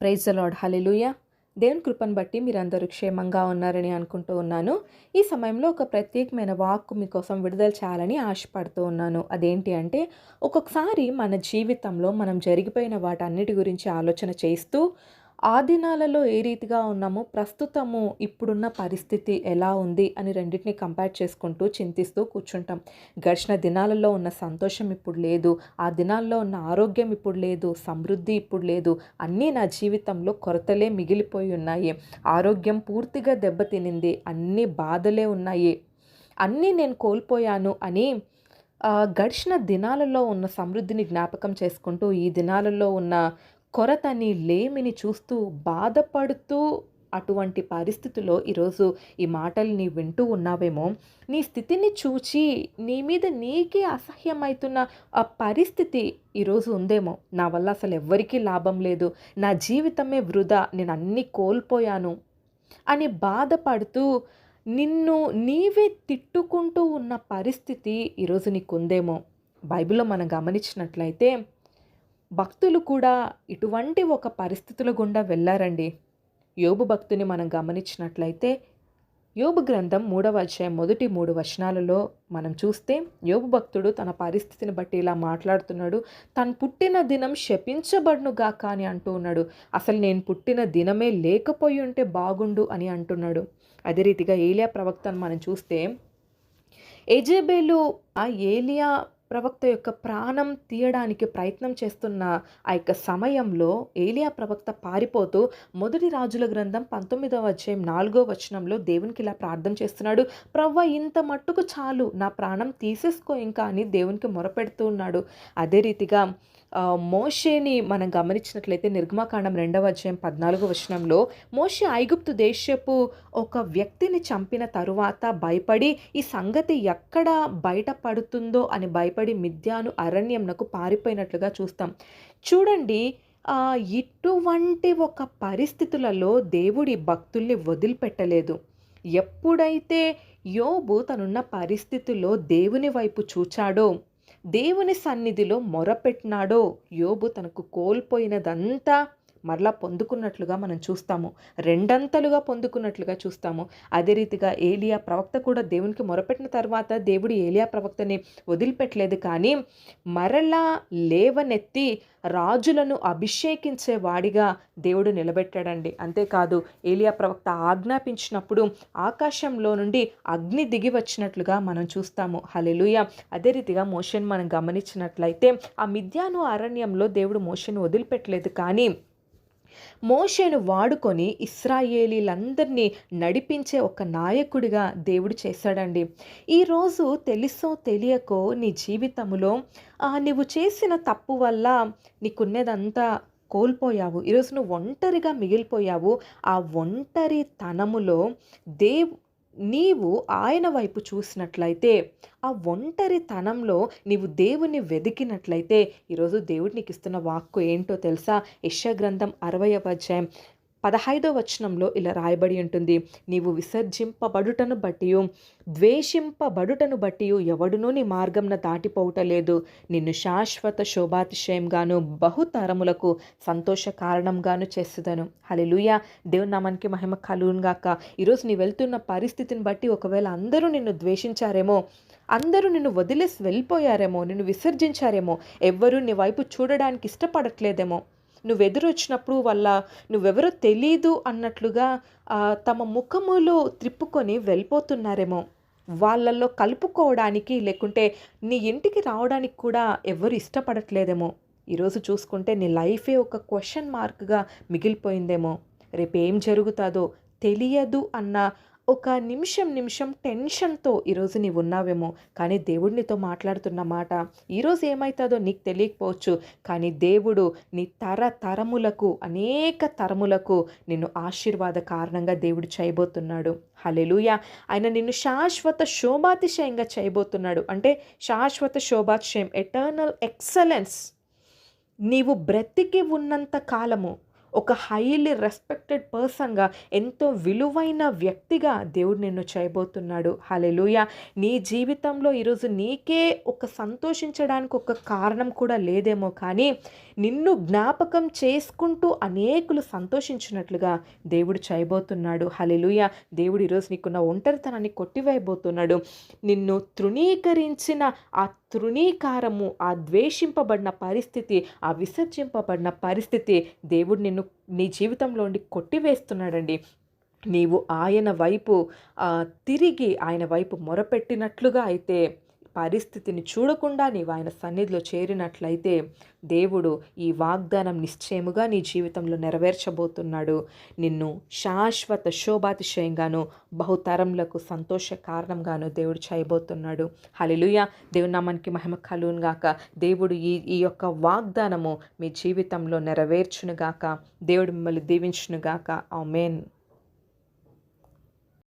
Praise lord hallelujah దేవుని కృపను బట్టి మీరందరూ క్షేమంగా ఉన్నారని అనుకుంటూ ఉన్నాను. ఈ సమయంలో ఒక ప్రత్యేకమైన వాక్కు మీకోసం విడుదల చేయాలని ఆశపడుతూ ఉన్నాను. అదేంటి అంటే ఒక్కొక్కసారి మన జీవితంలో మనం జరిగిపోయిన వాటన్నిటి గురించి ఆలోచన చేస్తూ ఆ దినాలలో ఏ రీతిగా ఉన్నామో ప్రస్తుతము ఇప్పుడున్న పరిస్థితి ఎలా ఉంది అని రెండింటిని కంపేర్ చేసుకుంటూ చింతిస్తూ కూర్చుంటాం. గడిచిన దినాలలో ఉన్న సంతోషం ఇప్పుడు లేదు ఆ దినాల్లో ఉన్న ఆరోగ్యం ఇప్పుడు లేదు సమృద్ధి ఇప్పుడు లేదు అన్నీ నా జీవితంలో కొరతలే మిగిలిపోయి ఉన్నాయి. ఆరోగ్యం పూర్తిగా దెబ్బతినింది అన్ని బాధలే ఉన్నాయి. అన్నీ నేను కోల్పోయాను అని గడిచిన దినాలలో ఉన్న సమృద్ధిని జ్ఞాపకం చేసుకుంటూ ఈ దినాలలో ఉన్న కొరతని లేమిని చూస్తూ బాధపడుతూ అటువంటి పరిస్థితిలో ఈరోజు ఈ మాటలు నీ వింటూ ఉన్నావేమో నీ స్థితిని చూచి నీ మీద నీకే అసహ్యమవుతున్న ఆ పరిస్థితి ఈరోజు ఉందేమో. నా వల్ల అసలు ఎవ్వరికీ లాభం లేదు. నా జీవితమే వృధా. నేను అన్నీ కోల్పోయాను అని బాధపడుతూ నిన్ను నీవే తిట్టుకుంటూ ఉన్న పరిస్థితి ఈరోజు నీకు ఉందేమో బైబిల్లో మనం గమనించినట్లయితే భక్తులు కూడా ఇటువంటి ఒక పరిస్థితుల గుండా వెళ్ళారండి. యోబు భక్తుని మనం గమనించినట్లయితే యోబు గ్రంథం మూడవ అధ్యాయం మొదటి మూడు వచనాలలో మనం చూస్తే యోబు భక్తుడు తన పరిస్థితిని బట్టి ఇలా మాట్లాడుతున్నాడు తను పుట్టిన దినం శపించబడును గాక అని అంటూ ఉన్నాడు. అసలు నేను పుట్టిన దినమే లేకపోయి ఉంటే బాగుండు అని అంటున్నాడు. అదే రీతిగా ఏలియా ప్రవక్తను మనం చూస్తే ఎజేబేలు ఆ ఏలియా ప్రవక్త యొక్క ప్రాణం తీయడానికి ప్రయత్నం చేస్తున్న ఆ యొక్క సమయంలో ఏలియా ప్రవక్త పారిపోతూ మొదటి రాజుల గ్రంథం పంతొమ్మిదవ అధ్యాయం నాలుగో వచనంలో దేవునికి ఇలా ప్రార్థన చేస్తున్నాడు. ప్రవ్వ ఇంత మట్టుకు చాలు. నా ప్రాణం తీసేసుకో ఇంకా అని దేవునికి మొరపెడుతూ ఉన్నాడు. అదే రీతిగా మోషేని మనం గమనించినట్లయితే నిర్గమాకాండం రెండవ అధ్యాయం పద్నాలుగో వచనంలో మోషే ఐగుప్తు దేశపు ఒక వ్యక్తిని చంపిన తరువాత భయపడి ఈ సంగతి ఎక్కడ బయటపడుతుందో అని భయపడి మిథ్యాను అరణ్యంనకు పారిపోయినట్లుగా చూస్తాం. చూడండి ఇటువంటి ఒక పరిస్థితులలో దేవుడి భక్తుల్ని వదిలిపెట్టలేదు. ఎప్పుడైతే యోబు తనున్న పరిస్థితుల్లో దేవుని వైపు చూచాడో దేవుని సన్నిధిలో మొరపెట్టినాడో యోబు తనకు కోల్పోయినదంతా మరలా పొందుకున్నట్లుగా మనం చూస్తాము. రెండంతలుగా పొందుకున్నట్లుగా చూస్తాము. అదే రీతిగా ఏలియా ప్రవక్త కూడా దేవునికి మొరపెట్టిన తర్వాత దేవుడు ఏలియా ప్రవక్తని వదిలిపెట్టలేదు. కానీ మరలా లేవనెత్తి రాజులను అభిషేకించే వాడిగా దేవుడు నిలబెట్టాడండి. అంతేకాదు ఏలియా ప్రవక్త ఆజ్ఞాపించినప్పుడు ఆకాశంలో నుండి అగ్ని దిగి వచ్చినట్లుగా మనం చూస్తాము. హలెలుయ అదే రీతిగా మోషన్ మనం గమనించినట్లయితే ఆ మిథ్యాను అరణ్యంలో దేవుడు మోషన్ వదిలిపెట్టలేదు. కానీ మోషేను వాడుకొని ఇస్రాయేలీలందరినీ నడిపించే ఒక నాయకుడిగా దేవుడు చేశాడండి. ఈరోజు తెలుసో తెలియకో నీ జీవితంలో నువ్వు చేసిన తప్పు వల్ల నీకున్నదంతా కోల్పోయావు. ఈరోజు నువ్వు ఒంటరిగా మిగిలిపోయావు. ఆ ఒంటరితనములో దేవ్ నీవు ఆయన వైపు చూసినట్లయితే ఆ ఒంటరితనంలో నీవు దేవుణ్ణి వెతికినట్లయితే ఈరోజు దేవుడు నీకు ఇస్తున్న వాక్కు ఏంటో తెలుసా? యశ గ్రంథం అరవై అధ్యాయం పదహైదో వచనంలో ఇలా రాయబడి ఉంటుంది. నీవు విసర్జింపబడుటను బట్టి ద్వేషింపబడుటను బట్టి ఎవడునూ నీ మార్గంన దాటిపోవటలేదు నిన్ను శాశ్వత శోభాతిశయంగాను బహుతరములకు సంతోష కారణంగాను చేస్తుదను హలెలుయ దేవుని నామానికి మహిమ కలుగునుగాక ఈరోజు నీ వెళ్తున్న పరిస్థితిని బట్టి ఒకవేళ అందరూ నిన్ను ద్వేషించారేమో అందరూ నిన్ను వదిలేసి వెళ్ళిపోయారేమో నిన్ను విసర్జించారేమో ఎవ్వరూ నీ వైపు చూడడానికి ఇష్టపడట్లేదేమో నువ్వు ఎదురొచ్చినప్పుడు వల్ల నువ్వెవరో తెలీదు అన్నట్లుగా తమ ముఖములు త్రిప్పుకొని వెళ్ళిపోతున్నారేమో. వాళ్ళల్లో కలుపుకోవడానికి లేకుంటే నీ ఇంటికి రావడానికి కూడా ఎవరు ఇష్టపడట్లేదేమో. ఈరోజు చూసుకుంటే నీ లైఫే ఒక క్వశ్చన్ మార్క్గా మిగిలిపోయిందేమో. రేపు ఏం జరుగుతుందో తెలియదు అన్న ఒక నిమిషం నిమిషం టెన్షన్తో ఈరోజు నీవు ఉన్నావేమో కానీ దేవుడు నీతో మాట్లాడుతున్న మాట ఈరోజు ఏమవుతుందో నీకు తెలియకపోవచ్చు కానీ దేవుడు నీ తర తరములకు అనేక తరములకు నిన్ను ఆశీర్వాద కారణంగా దేవుడు చేయబోతున్నాడు. హలెలుయ ఆయన నిన్ను శాశ్వత శోభాతిశయంగా చేయబోతున్నాడు. అంటే శాశ్వత శోభాతిశయం ఎటర్నల్ ఎక్సలెన్స్ నీవు బ్రతికి ఉన్నంత కాలము ఒక హైలీ రెస్పెక్టెడ్ పర్సన్గా ఎంతో విలువైన వ్యక్తిగా దేవుడు నిన్ను చేయబోతున్నాడు. హలెలుయ నీ జీవితంలో ఈరోజు నీకే ఒక సంతోషించడానికి ఒక కారణం కూడా లేదేమో కానీ నిన్ను జ్ఞాపకం చేసుకుంటూ అనేకులు సంతోషించినట్లుగా దేవుడు చేయబోతున్నాడు. హలెలుయ దేవుడు ఈరోజు నీకున్న ఒంటరితనాన్ని కొట్టివేయబోతున్నాడు. నిన్ను తృణీకరించిన ఆ తృణీకారము ఆ ద్వేషింపబడిన పరిస్థితి ఆ విసర్జింపబడిన పరిస్థితి దేవుడు నిన్ను నీ జీవితంలో ఉండి కొట్టివేస్తున్నాడండి. నీవు ఆయన వైపు తిరిగి ఆయన వైపు మొరపెట్టినట్లుగా అయితే పరిస్థితిని చూడకుండా నీవు ఆయన సన్నిధిలో చేరినట్లయితే దేవుడు ఈ వాగ్దానం నిశ్చయముగా నీ జీవితంలో నెరవేర్చబోతున్నాడు. నిన్ను శాశ్వత శోభాతిశయంగాను బహుతరంలకు సంతోష కారణంగాను దేవుడు చేయబోతున్నాడు. హలిలుయ దేవుడు నామానికి మహిమ కలును గాక. దేవుడు ఈ ఈ యొక్క వాగ్దానము మీ జీవితంలో నెరవేర్చునుగాక దేవుడు మిమ్మల్ని దీవించునుగాక ఆ మెయిన్